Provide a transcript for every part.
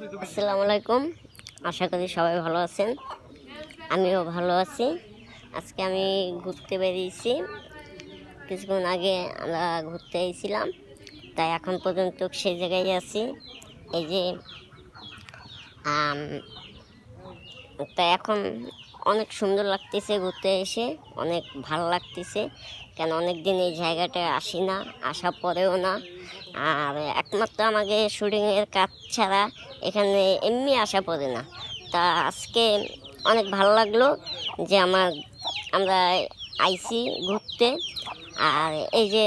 আসসালামু আলাইকুম। আশা করি সবাই ভালো আছেন। আমিও ভালো আছি। আজকে আমি ঘুরতে বেরিয়েছি। কিছুক্ষণ আগে আমরা ঘুরতে এসেছিলাম। তাই এখন পর্যন্ত সেই জায়গায় আছি। এই যে তাই এখন অনেক সুন্দর লাগতেছে ঘুরতে এসে, অনেক ভালো লাগতেছে। কেন অনেক দিন এই জায়গাটায় আসি না, আসা পরেও না। আর একমাত্র আমাকে শুটিংয়ের কাজ ছাড়া এখানে এমনি আসা পড়ে না। তা আজকে অনেক ভালো লাগল যে আমার, আমরা আইসি ঘুরতে। আর এই যে,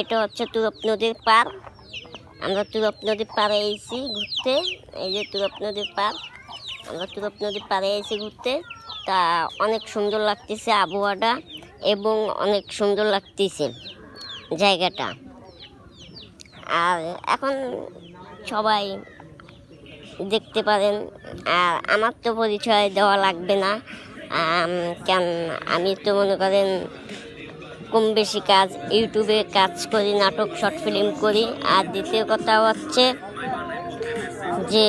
এটা হচ্ছে তুরপ নদীর পার আমরা তুরপ নদীর পাড়ে এসেছি ঘুরতে। এই যে তুরপ নদীর পার আমরা তুরপ নদীর পাড়ে এসে ঘুরতে। তা অনেক সুন্দর লাগতেছে আবহাওয়াটা এবং অনেক সুন্দর লাগতেছে জায়গাটা। আর এখন সবাই দেখতে পারেন, আর আমার তো পরিচয় দেওয়া লাগবে না। কেন আমি তো মনে করেন কম বেশি কাজ, ইউটিউবে কাজ করি, নাটক, শর্ট ফিল্ম করি, আর দ্বিতীয় কথা হচ্ছে যে,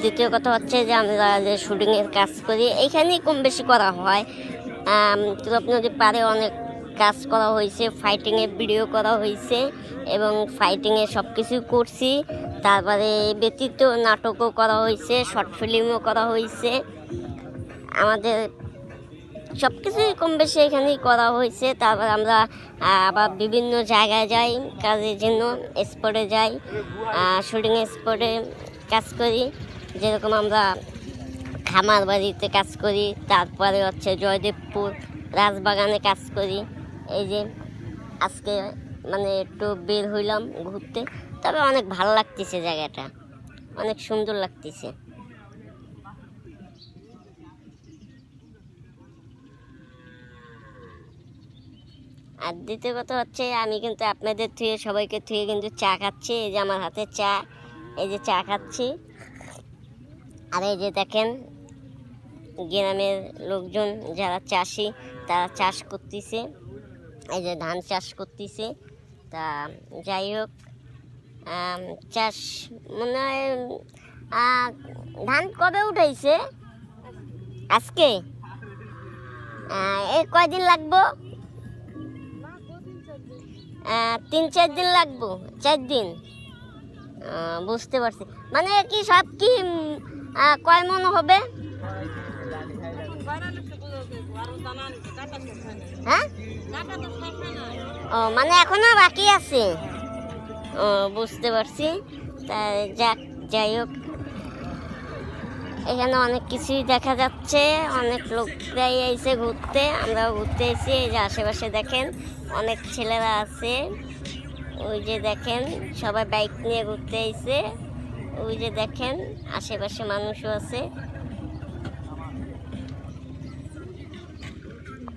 দ্বিতীয় কথা হচ্ছে যে, আমরা যে শুটিংয়ের কাজ করি, এইখানেই কম বেশি করা হয়। তুরপ নদীর পাড়ে অনেক কাজ করা হয়েছে ফাইটিংয়ের ভিডিও করা হয়েছে এবং ফাইটিংয়ে সব কিছু করছি। তারপরে ব্যতীত নাটকও করা হয়েছে শর্ট ফিল্মও করা হয়েছে। আমাদের সব কিছুই কম বেশি এখানেই করা হয়েছে। তারপর আমরা আবার বিভিন্ন জায়গায় যাই, কাজের জন্য স্পটে যাই শুটিং স্পটে কাজ করি, যেরকম আমরা খামার বাড়িতে কাজ করি, তারপরে হচ্ছে জয়দেবপুর রাজবাগানে কাজ করি। এই যে আজকে মানে একটু বের হইলাম ঘুরতে, তবে অনেক ভালো লাগতেছে জায়গাটা, অনেক সুন্দর লাগতেছে। আর দ্বিতীয় কথা হচ্ছে, আমি কিন্তু আপনাদের থুয়ে সবাইকে থুয়ে কিন্তু চা খাচ্ছি, এই যে আমার হাতে চা। এই যে চা খাচ্ছি। আর এই যে দেখেন, গ্রামের লোকজন যারা চাষি, তারা চাষ করতেছে। এই যে ধান চাষ করতেছে। তা যাই হোক চাষ মনে হয় ধান কবে উঠাইছে? আজকে? এই কয়দিন লাগবো? তিন, চার দিন লাগবো, চার দিন। বুঝতে পারছি। মানে কি সব কি কয় মন হবে? হ্যাঁ? ও মানে এখনও বাকি আছে। ও, বুঝতে পারছি। তা যাক, যাই হোক। এখানে অনেক কিছুই দেখা যাচ্ছে। অনেক লোকরাই এসে ঘুরতে। আমরাও ঘুরতে এসেছি। এই যে আশেপাশে দেখেন, অনেক ছেলেরা আছে। ওই যে দেখেন, সবাই বাইক নিয়ে ঘুরতে এসে ওই যে দেখেন, আশেপাশে মানুষও আছে।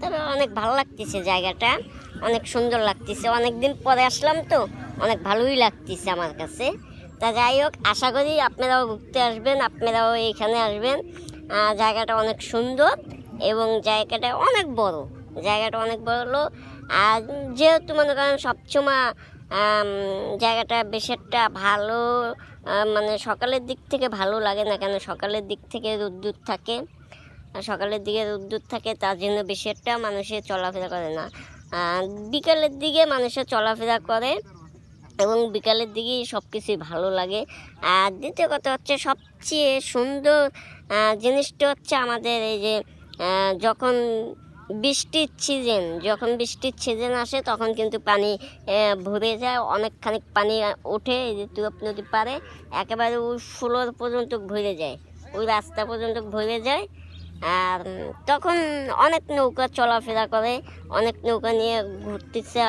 তবে অনেক ভালো লাগতেছে জায়গাটা, অনেক সুন্দর লাগতেছে। অনেক দিন পরে আসলাম তো, অনেক ভালোই লাগতেছে আমার কাছে। তা যাই হোক, আশা করি আপনারাও ঘুরতে আসবেন, আপনারাও এখানে আসবেন। জায়গাটা অনেক সুন্দর এবং জায়গাটা অনেক বড়। জায়গাটা অনেক বড় আর যেহেতু মনে করেন সবসময় জায়গাটা বেশ একটা ভালো মানে সকালের দিক থেকে ভালো লাগে না কেন? সকালের দিক থেকে রোদ্দুর থাকে। সকালের দিকে রোদ্দুর থাকে, তার জন্য বেশি একটা মানুষের চলাফেরা করে না। বিকালের দিকে মানুষের চলাফেরা করে এবং বিকালের দিকেই সব কিছুই ভালো লাগে। আর দ্বিতীয় কথা হচ্ছে, সবচেয়ে সুন্দর জিনিসটা হচ্ছে আমাদের এই যে যখন বৃষ্টির সিজন যখন বৃষ্টির সিজন আসে, তখন কিন্তু পানি ভরে যায়, অনেকখানি পানি ওঠে যে তুরপ নদী পারে একেবারে ওই ফ্লোর পর্যন্ত ভরে যায়, ওই রাস্তা পর্যন্ত ভরে যায়, আর তখন অনেক নৌকা চলাফেরা করে, অনেক নৌকা নিয়ে ঘুরতেছে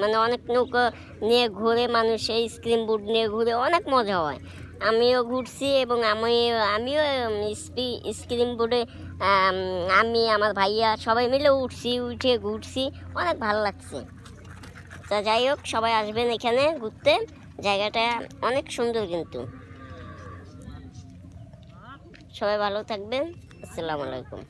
মানে অনেক নৌকা নিয়ে ঘুরে, মানুষ এই স্ক্রিন বোর্ড নিয়ে ঘুরে, অনেক মজা হয়। আমিও ঘুরছি এবং আমি, আমিও স্ক্রিন বোর্ডে আমি, আমার ভাইয়া সবাই মিলে উঠছি, উঠে ঘুরছি। অনেক ভালো লাগছে। তা যাই হোক, সবাই আসবেন এখানে ঘুরতে। জায়গাটা অনেক সুন্দর কিন্তু। সবাই ভালো থাকবেন। আসসালামু আলাইকুম।